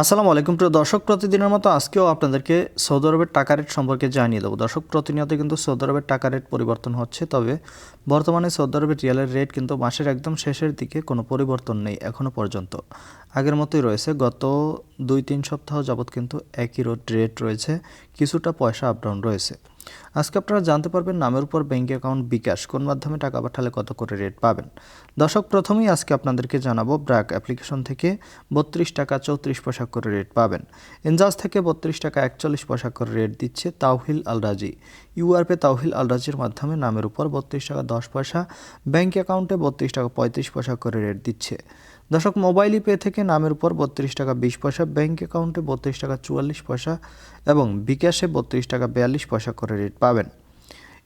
আসসালামু আলাইকুম প্রিয় দর্শক, প্রতিদিনের মতো আজকেও আপনাদেরকে সৌদি আরবের টাকা রেট সম্পর্কে জানিয়ে দেবো। দর্শক, প্রতিনিয়ত কিন্তু সৌদি আরবের টাকা রেট পরিবর্তন হচ্ছে, তবে বর্তমানে সৌদি আরবের রিয়ালের রেট কিন্তু মাসের একদম শেষের দিকে কোনো পরিবর্তন নেই এখনও পর্যন্ত। আগের মতোই রয়েছে, গত দুই তিন সপ্তাহ যাবৎ কিন্তু একই রেট রয়েছে, কিছুটা পয়সা আপডাউন রয়েছে। আজকে আপনারা জানতে পারবেন নামের উপর ব্যাঙ্ক অ্যাকাউন্ট বিকাশ কোন মাধ্যমে টাকা পাঠালে কত করে রেট পাবেন। দর্শক, প্রথমেই আজকে আপনাদেরকে জানাব ব্র্যাক অ্যাপ্লিকেশন থেকে বত্রিশ টাকা চৌত্রিশ পয়সা করে রেট পাবেন। এনজাজ থেকে বত্রিশ টাকা একচল্লিশ পয়সা করে রেট দিচ্ছে তাওহিল আলরাজি। ইউআরপে তাওহিল আলরাজির মাধ্যমে নামের উপর বত্রিশ টাকা দশ পয়সা ব্যাঙ্ক অ্যাকাউন্টে বত্রিশ টাকা পঁয়ত্রিশ পয়সা করে রেট দিচ্ছে। দর্শক, মোবাইল পে থেকে নামের উপর বত্রিশ টাকা বিশ পয়সা ব্যাঙ্ক অ্যাকাউন্টে বত্রিশ টাকা চুয়াল্লিশ পয়সা এবং বিকাশে বত্রিশ টাকা বিয়াল্লিশ পয়সা করে রেট পাবেন।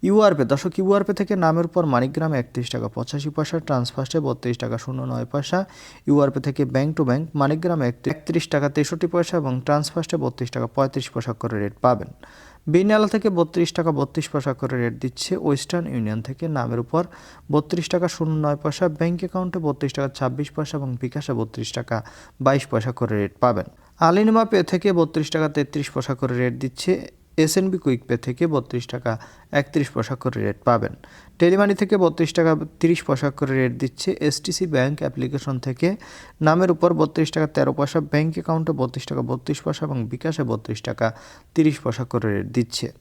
ইউআরপে দর্শক ইউআরপে থেকে নামের উপর মানিকগ্রামে একত্রিশ টাকা পঁচাশি পয়সা ট্রান্সফার্স্টে বত্রিশ টাকা শূন্য নয় পয়সা। ইউআরপে থেকে ব্যাংক টু ব্যাংক মানিকগ্রামে একত্রিশ টাকা তেষট্টি পয়সা এবং ট্রান্সফার্স্টে বত্রিশ টাকা পঁয়ত্রিশ পয়সা করে রেট পাবেন। বিনালা থেকে বত্রিশ টাকা বত্রিশ পয়সা করে রেট দিচ্ছে ওয়েস্টার্ন ইউনিয়ন থেকে। নামের উপর বত্রিশ টাকা শূন্য নয় পয়সা ব্যাঙ্ক অ্যাকাউন্টে বত্রিশ টাকা ছাব্বিশ পয়সা এবং বিকাশে বত্রিশ টাকা বাইশ পয়সা করে রেট পাবেন। আলিনমা পে থেকে বত্রিশ টাকা তেত্রিশ পয়সা করে রেট দিচ্ছে এসএনবি কুইক পে থেকে বত্রিশ টাকা একত্রিশ পয়সা করে রেট পাবেন। টেলিমানি থেকে বত্রিশ টাকা তিরিশ পয়সা করে রেট দিচ্ছে এসটিসি ব্যাংক অ্যাপ্লিকেশন থেকে। নামের উপর বত্রিশ টাকা তেরো পয়সা ব্যাংক অ্যাকাউন্টে বত্রিশ টাকা বত্রিশ পয়সা এবং বিকাশে বত্রিশ টাকা তিরিশ পয়সা করে রেট দিচ্ছে।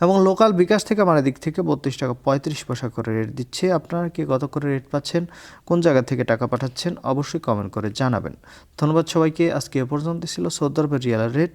এবং লোকাল বিকাশ থেকে আমার দিক থেকে বত্রিশ টাকা পঁয়ত্রিশ পয়সা করে রেট দিচ্ছে। আপনারা কি কত করে রেট পাচ্ছেন? কোন জায়গা থেকে টাকা পাঠাচ্ছেন? অবশ্যই কমেন্ট করে জানাবেন। ধন্যবাদ সবাইকে। আজকে এ পর্যন্ত ছিল। সৌদি আরবের রেট